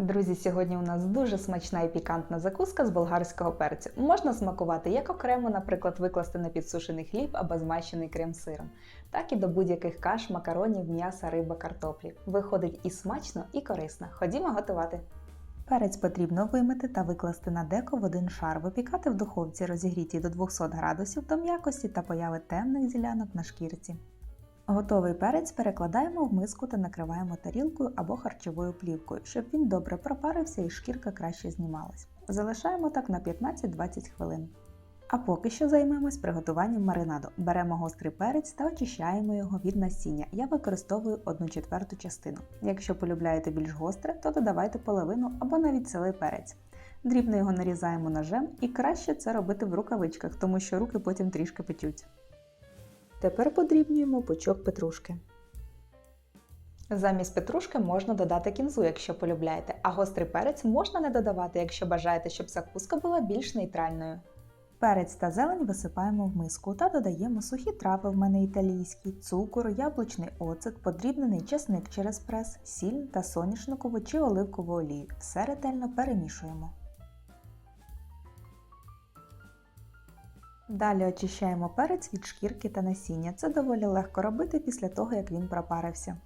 Друзі, сьогодні у нас дуже смачна і пікантна закуска з болгарського перцю. Можна смакувати як окремо, наприклад, викласти на підсушений хліб або змащений крем-сиром, так і до будь-яких каш, макаронів, м'яса, риба, картоплі. Виходить і смачно, і корисно. Ходімо готувати. Перець потрібно вимити та викласти на деко в один шар, випікати в духовці розігрітій до 200 градусів до м'якості та появи темних ділянок на шкірці. Готовий перець перекладаємо в миску та накриваємо тарілкою або харчовою плівкою, щоб він добре пропарився і шкірка краще знімалась. Залишаємо так на 15-20 хвилин. А поки що займемось приготуванням маринаду. Беремо гострий перець та очищаємо його від насіння. Я використовую 1 четверту частину. Якщо полюбляєте більш гостре, то додавайте половину або навіть цілий перець. Дрібно його нарізаємо ножем і краще це робити в рукавичках, тому що руки потім трішки печуть. Тепер подрібнюємо пучок петрушки. Замість петрушки можна додати кінзу, якщо полюбляєте, а гострий перець можна не додавати, якщо бажаєте, щоб закуска була більш нейтральною. Перець та зелень висипаємо в миску та додаємо сухі трави в мене італійські, цукор, яблучний оцет, подрібнений чесник через прес, сіль та соняшникову чи оливкову олію. Все ретельно перемішуємо. Далі очищаємо перець від шкірки та насіння. Це доволі легко робити після того, як він пропарився.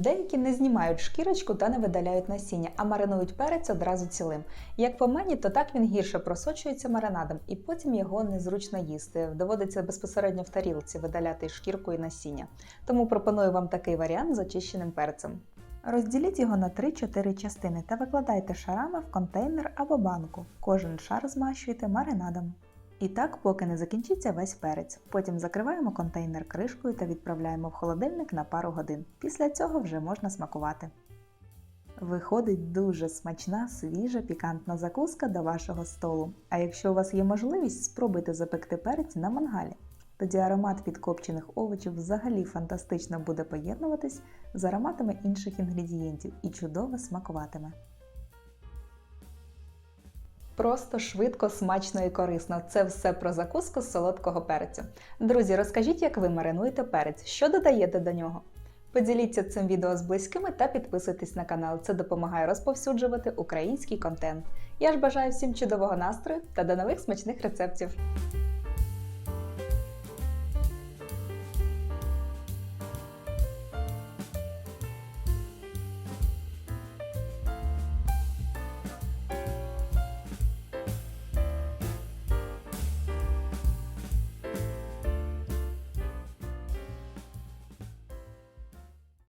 Деякі не знімають шкірочку та не видаляють насіння, а маринують перець одразу цілим. Як по мені, то так він гірше просочується маринадом, і потім його незручно їсти. Доводиться безпосередньо в тарілці видаляти шкірку і насіння. Тому пропоную вам такий варіант з очищеним перцем. Розділіть його на 3-4 частини та викладайте шарами в контейнер або банку. Кожен шар змащуйте маринадом. І так, поки не закінчиться весь перець. Потім закриваємо контейнер кришкою та відправляємо в холодильник на пару годин. Після цього вже можна смакувати. Виходить дуже смачна, свіжа, пікантна закуска до вашого столу. А якщо у вас є можливість, спробуйте запекти перець на мангалі. Тоді аромат підкопчених овочів взагалі фантастично буде поєднуватись з ароматами інших інгредієнтів і чудово смакуватиме. Просто швидко, смачно і корисно. Це все про закуску з солодкого перцю. Друзі, розкажіть, як ви маринуєте перець, що додаєте до нього. Поділіться цим відео з близькими та підписуйтесь на канал. Це допомагає розповсюджувати український контент. Я ж бажаю всім чудового настрою та до нових смачних рецептів!